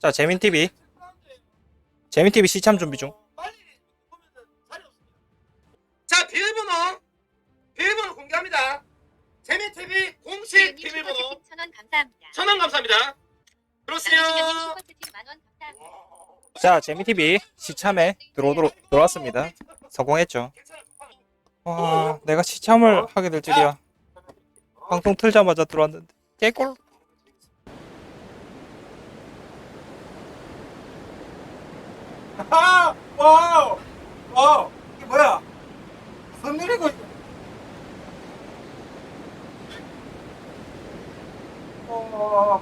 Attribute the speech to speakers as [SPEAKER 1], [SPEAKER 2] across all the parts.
[SPEAKER 1] 자 재민TV 재민TV 시참 준비 중
[SPEAKER 2] 자 비밀번호 비밀번호 공개합니다. 재미TV 공식 비밀번호
[SPEAKER 3] 천원 감사합니다.
[SPEAKER 2] 천원 감사합니다. 들어오세요.
[SPEAKER 3] 나르시경님 슈퍼채팅 만원 감사합니다.
[SPEAKER 1] 자 재민TV 시참에 들어오도록 들어왔습니다 성공했죠 와 내가 시참을 하게 될 줄이야 방송 틀자마자 들어왔는데 개꿀
[SPEAKER 4] 아! 와우! 와우! 이게 뭐야? 무슨 일이고? 어...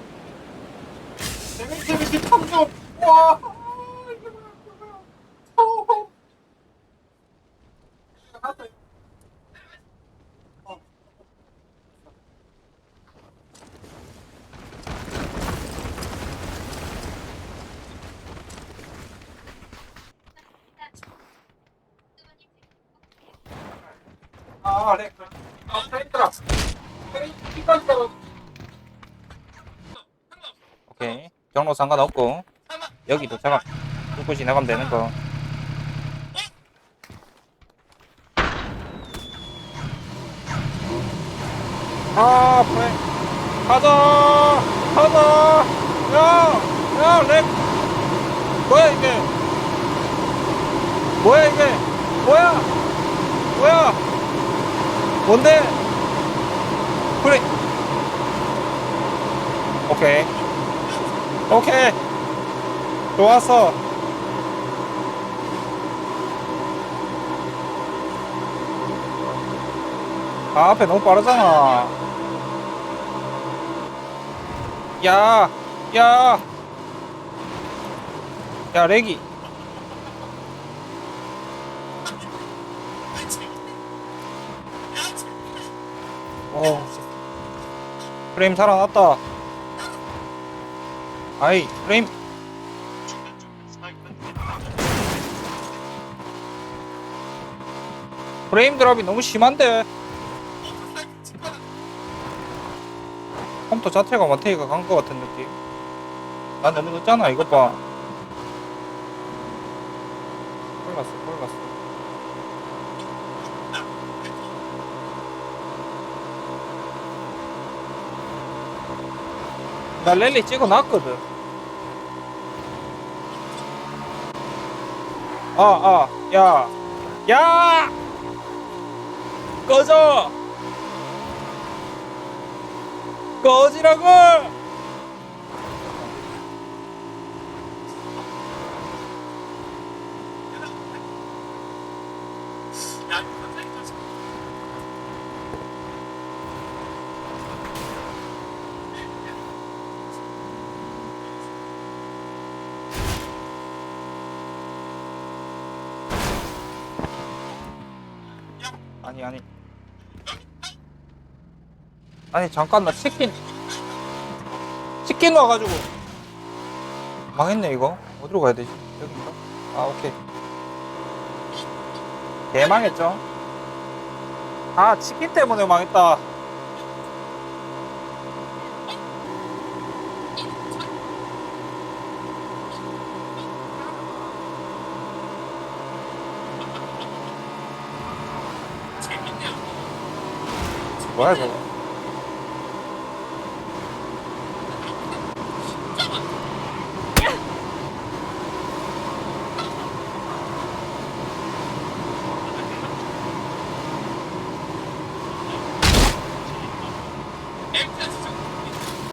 [SPEAKER 4] 재밌 재밌 탐정! 와! 이게 뭐야? 이게 뭐야? 어. 갔다. 어. 아, 네. 아, 페인트라. 페인트라.
[SPEAKER 1] 오케이 경로 상관없고 여기 도착 뚫고 지나가면 되는 거 아, 그래. 가자! 가자! 야! 야, 렉! 뭐야, 이게? 뭐야, 이게? 뭐야? 뭐야? 뭔데? 그래. 오케이. 오케이. 좋았어. 아, 앞에 너무 빠르잖아. 야, 야. 야, 렉이. 어, 프레임 살아났다. 아이, 프레임. 프레임 드랍이 너무 심한데. 컴퓨터 자체가 마테이가 간 것 같은 느낌. 난 너무 늦잖아, 이것 봐. 골랐어, 골랐어. 나 랠리 찍어놨거든. 아, 아, 야, 야! 꺼져! 꺼지라고! 아니, 아니. 아니, 잠깐, 나 치킨. 치킨 와가지고. 망했네, 이거. 어디로 가야 되지? 여긴가? 아, 오케이. 개망했죠? 아, 치킨 때문에 망했다. 不爱我。